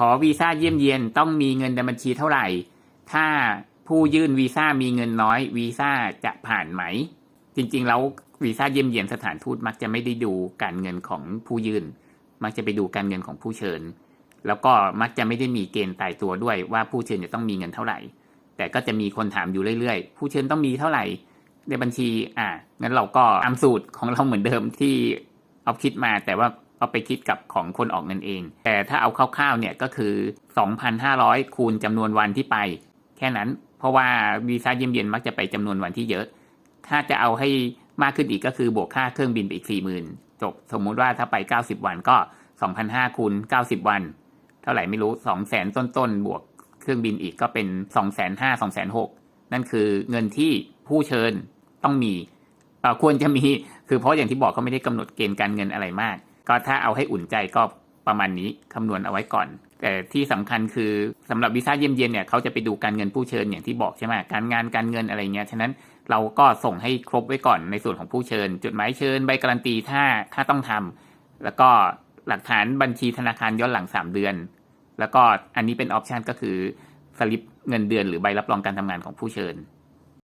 ขอวีซ่าเยี่ยมเยียนต้องมีเงินในบัญชีเท่าไหร่ ถ้าผู้ยื่นวีซ่ามีเงินน้อยวีซ่าจะผ่านไหม จริงๆ แล้ววีซ่าเยี่ยมเยียนสถานทูตมักจะไม่ได้ดูการเงินของผู้ยื่น มักจะไปดูการเงินของผู้เชิญ แล้วก็มักจะไม่ได้มีเกณฑ์ตายตัวด้วยว่าผู้เชิญจะต้องมีเงินเท่าไหร่ แต่ก็จะมีคนถามอยู่เรื่อยๆ ผู้เชิญต้องมีเท่าไหร่ ในบัญชี อ่างั้นเราก็ตามสูตรของเราเหมือนเดิมที่เอาคิดมา แต่ว่า เอาไปคิดกับของคนออกเงินเอง แต่ถ้าเอาคร่าวๆเนี่ยก็คือ 2,500 คูณจำนวนวันที่ไป แค่นั้น เพราะว่าวีซ่าเยี่ยมเยียนมักจะไปจำนวนวันที่เยอะ ถ้าจะเอาให้มากขึ้นอีกก็คือบวกค่าเครื่องบินไปอีก 40,000 จบ สมมุติว่าถ้าไป 90 วันก็ 2,500คูณ90 วัน เท่าไหร่ไม่รู้ 200,000 ต้นๆ บวกเครื่องบินอีกก็เป็น 2,500 2,600 นั่นคือเงินที่ผู้เชิญต้องมีควรจะมี คือเพราะอย่างที่บอกเขาไม่ได้กำหนดเกณฑ์การเงินอะไรมาก ก็ถ้าเอาให้อุ่นใจก็ประมาณนี้คำนวณเอาไว้ก่อน แต่ที่สำคัญคือสำหรับวีซ่าเยี่ยมเยียนเนี่ยเขาจะไปดูการเงินผู้เชิญอย่างที่บอกใช่ไหมการงานการเงินอะไรเงี้ยฉะนั้นเราก็ส่งให้ครบไว้ก่อนในส่วนของผู้เชิญ จดหมายเชิญใบการันตีถ้าถ้าต้องทำแล้วก็หลักฐานบัญชีธนาคารย้อนหลัง 3 เดือน แล้วก็อันนี้เป็นออปชันก็คือสลิปเงินเดือนหรือใบรับรองการทำงานของผู้เชิญ